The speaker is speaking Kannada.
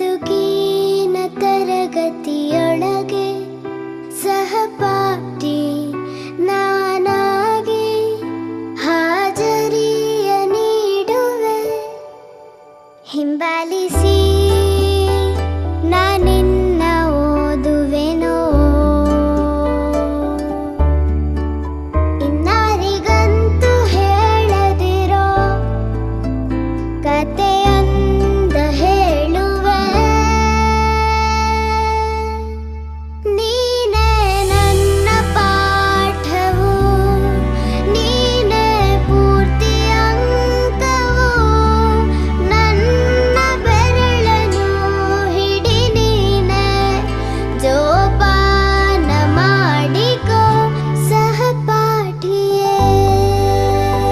ಬದುಕಿನ ತರಗತಿಯೊಳಗೆ ಸಹಪಾಠಿ ನಾನಾಗಿ ಹಾಜರಿಯ ನೀಡುವೆ. ಹಿಂಬಾಲಿಸಿ